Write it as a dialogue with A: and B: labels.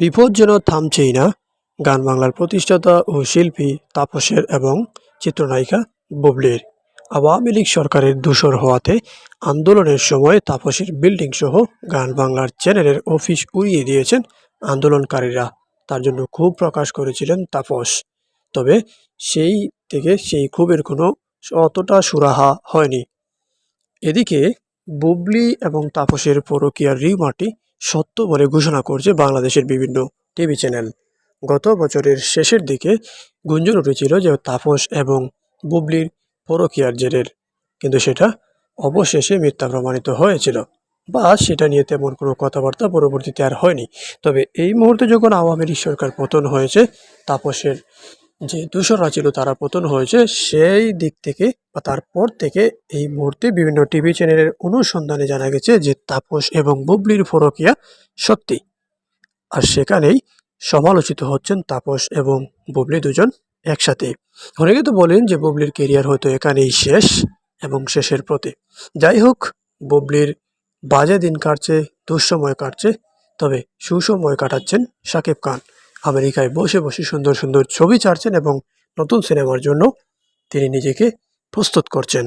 A: বিপদ যেন থামছেই না, গান বাংলার প্রতিষ্ঠাতা ও শিল্পী তাপসের এবং চিত্রনায়িকা বুবলির। আওয়ামী লীগ সরকারের দূষর হওয়াতে আন্দোলনের সময় তাপসের বিল্ডিং সহ গান বাংলার চ্যানেলের অফিস উড়িয়ে দিয়েছেন আন্দোলনকারীরা। তার জন্য ক্ষোভ প্রকাশ করেছিলেন তাপস। তবে সেই থেকে সেই ক্ষোভের কোনো অতটা সুরাহা হয়নি। এদিকে বুবলি এবং তাপসের পরকীয়ার রিউমারটি সত্য বলে ঘোষণা করছে বাংলাদেশের বিভিন্ন টিভি চ্যানেল। গত বছরের শেষের দিকে গুঞ্জন উঠেছিল যে তাপস এবং বুবলির পরকিয়ার জেরের। কিন্তু সেটা অবশেষে মিথ্যা প্রমাণিত হয়েছিল বা সেটা নিয়ে তেমন কোনো কথাবার্তা পরবর্তীতে আর হয়নি। তবে এই মুহূর্তে যখন আওয়ামী লীগ সরকার পতন হয়েছে, তাপসের যে দূষণরা ছিল তারা পতন হয়েছে, সেই দিক থেকে বা তারপর থেকে এই মুহূর্তে বিভিন্ন টিভি চ্যানেলের অনুসন্ধানে জানা গেছে যে তাপস এবং বুবলির ফরকিয়া সত্যি। আর সেখানেই সমালোচিত হচ্ছেন তাপস এবং বুবলি দুজন একসাথে। অনেকে তো বলেন যে বুবলির কেরিয়ার হয়তো এখানেই শেষ এবং শেষের প্রতি যাই হোক, বুবলির বাজে দিন কাটছে, দুঃসময় কাটছে, তবে সুসময় কাটাচ্ছেন শাকিব খান। আমেরিকায় বসে বসে সুন্দর সুন্দর ছবি ছাড়ছেন এবং নতুন সিনেমার জন্য তিনি নিজেকে প্রস্তুত করছেন।